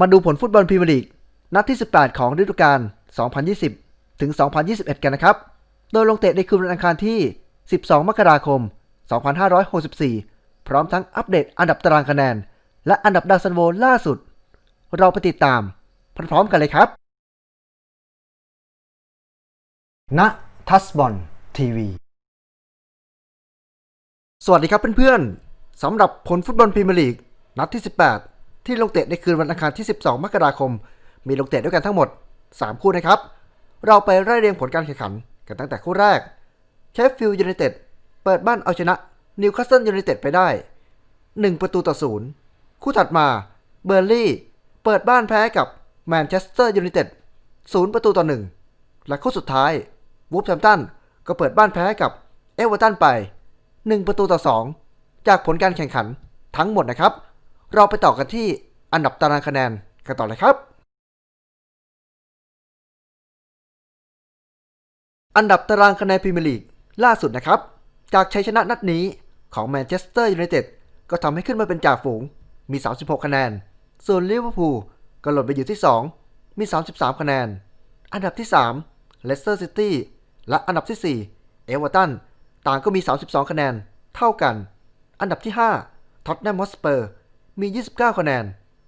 มาดูผลฟุตบอลพรีเมียร์ลีกนัดที่ 18 ของฤดูกาล 2020 ถึง 2021 กันนะครับ โดยลงเตะในคืนวันอังคารที่ 12 มกราคม 2564 พร้อมทั้งอัปเดตอันดับตารางคะแนน และอันดับดาวซันโวล่าสุด เราไปติดตาม พร้อมๆกันเลยครับ ณ ทัสบอลทีวี สวัสดีครับเพื่อนๆสำหรับผลฟุตบอลพรีเมียร์ลีกนัดที่ 18 ที่ลงเตะในคืนวันอังคารที่ 12 มกราคม มีลงเตะด้วยกันทั้งหมด 3 คู่นะครับ เราไปไล่เรียงผลการแข่งขันกันตั้งแต่คู่แรกเชฟฟิลด์ยูไนเต็ดเปิดบ้านเอาชนะนิวคาสเซิลยูไนเต็ดไปได้ 1 ประตูต่อศูนย์คู่ถัดมาเบอร์ลี่เปิดบ้านแพ้กับแมนเชสเตอร์ยูไนเต็ด0ประตูต่อ1และคู่สุดท้ายวูฟแฮมตันก็เปิดบ้านแพ้กับเอเวอร์ตันไป 1 ประตูต่อ 2 จากผลการแข่งขันทั้งหมดนะครับ เราไปต่อกันที่อันดับตารางคะแนนกันต่อเลยครับ อันดับตารางคะแนนพรีเมียร์ลีกล่าสุดนะครับ จากชัยชนะนัดนี้ของแมนเชสเตอร์ยูไนเต็ดก็ทำให้ขึ้นมาเป็นจ่าฝูงมี 36 คะแนน ส่วนลิเวอร์พูลก็หล่นไปอยู่ที่ 2 มี 33 คะแนน อันดับที่3เลสเตอร์ซิตี้และอันดับที่ 4 เอเวอร์ตันต่างก็มี 32 คะแนน เท่ากัน อันดับที่5ท็อตแนมฮอสเปอร์ มี 29 คะแนน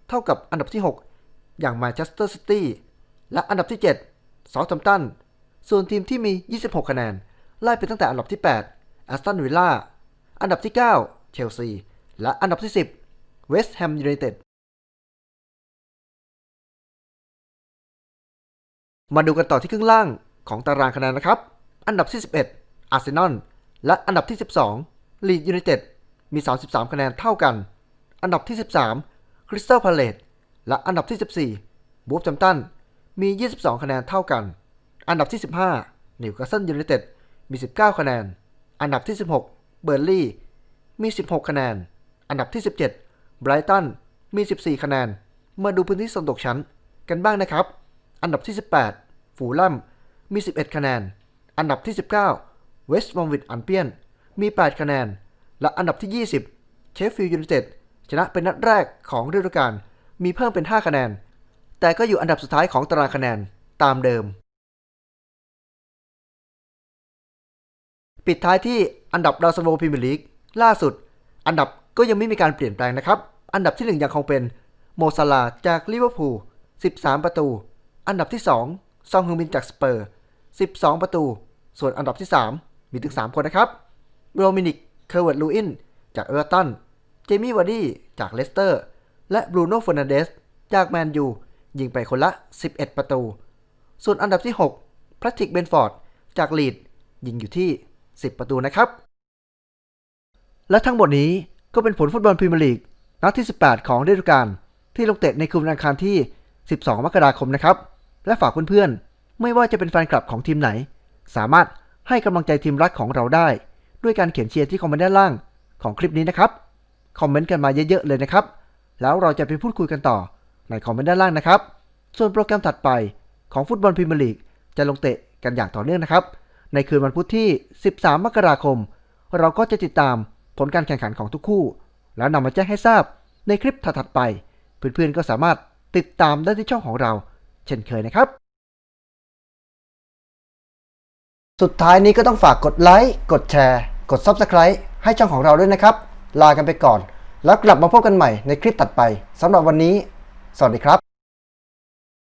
เท่ากับอันดับที่ 6 อย่างแมนเชสเตอร์ซิตี้และอันดับที่7เซาท์แฮมตัน ส่วนทีมที่มี 26 คะแนน ไล่ไปตั้งแต่อันดับที่ 8 แอสตันวิลล่า อันดับที่ 9 เชลซี และอันดับที่ 10 เวสต์แฮมยูไนเต็ด มาดูกันต่อที่ครึ่งล่างของตารางคะแนนนะครับ อันดับที่ 11 อาร์เซนอล และอันดับที่ 12 ลีดยูไนเต็ด มี 33 คะแนนเท่ากัน อันดับที่ 13คริสตัลพาเลตและอันดับที่ 14 บูฟจัมตัน มี 22 คะแนนเท่ากัน อันดับที่ 15 นิวคาสเซิลยูไนเต็ด มี 19 คะแนน อันดับที่ 16 เบอร์ลี่ มี 16 คะแนน อันดับที่ 17 ไบรตัน มี 14 คะแนน มาดูพื้นที่โซนตกชั้นกันบ้างนะครับ อันดับที่ 18 ฟูลแลมมี 11 คะแนน อันดับที่ 19 เวสต์บอมวิดอันเปียน มี 8 คะแนน และอันดับที่ 20 เชฟฟิลด์ยูไนเต็ด ชนะเป็นนัดแรกของฤดูกาลมีเพิ่มเป็น 5 คะแนน แต่ก็อยู่อันดับสุดท้ายของตารางคะแนนตามเดิม ปิดท้ายที่อันดับดาวซันโวพรีเมียร์ลีกล่าสุด อันดับก็ยังไม่มีการเปลี่ยนแปลงนะครับ อันดับที่ 1 ยังคงเป็นโมซาลาจากลิเวอร์พูล 13 ประตู อันดับที่ 2 ซองฮึงมินจากสเปอร์ 12 ประตู ส่วนอันดับที่ 3 มีถึง 3 คนนะครับ โรมินิก เคอร์เวิร์ดลูอิน จากเออร์ตัน เจมี่วาร์ดี้จากเลสเตอร์ และบรูโน่ฟอร์นันเดสจากแมนยูยิงไปคนละ 11 ประตู ส่วนอันดับที่ 6พลาสติกเบนฟอร์ด จากลีด ยิงอยู่ที่ 10 ประตูนะครับ และทั้งหมดนี้ก็เป็นผลฟุตบอลพรีเมียร์ลีกนัดที่ 18 ของฤดูกาลที่ลงเตะในคืนวันอังคารที่ 12 มกราคมนะครับ และฝากเพื่อนๆ ไม่ว่าจะเป็นแฟนคลับของทีมไหน สามารถให้กำลังใจทีมรักของเราได้ ด้วยการเขียนเชียร์ที่คอมเมนต์ด้านล่างของคลิปนี้นะครับ คอมเมนต์กันมาเยอะๆเลยนะครับ แล้วเราจะไปพูดคุยกันต่อในคอมเมนต์ด้านล่างนะครับ ส่วนโปรแกรมถัดไปของฟุตบอลพรีเมียร์ลีกจะลงเตะกันอย่างต่อเนื่องนะครับ ในคืนวันพุธที่ 13 มกราคม เราก็จะติดตามผลการแข่งขันของทุกคู่ แล้วนำมาแจ้งให้ทราบในคลิปถัดๆไป เพื่อนๆก็สามารถติดตามได้ที่ช่องของเรา เช่นเคยนะครับ สุดท้ายนี้ก็ต้องฝากกดไลค์ กดแชร์ กด Subscribe ให้ช่องของเราด้วยนะครับ ลากันไปก่อน แล้วกลับมาพบกันใหม่ในคลิปถัดไปสำหรับวันนี้ สวัสดีครับ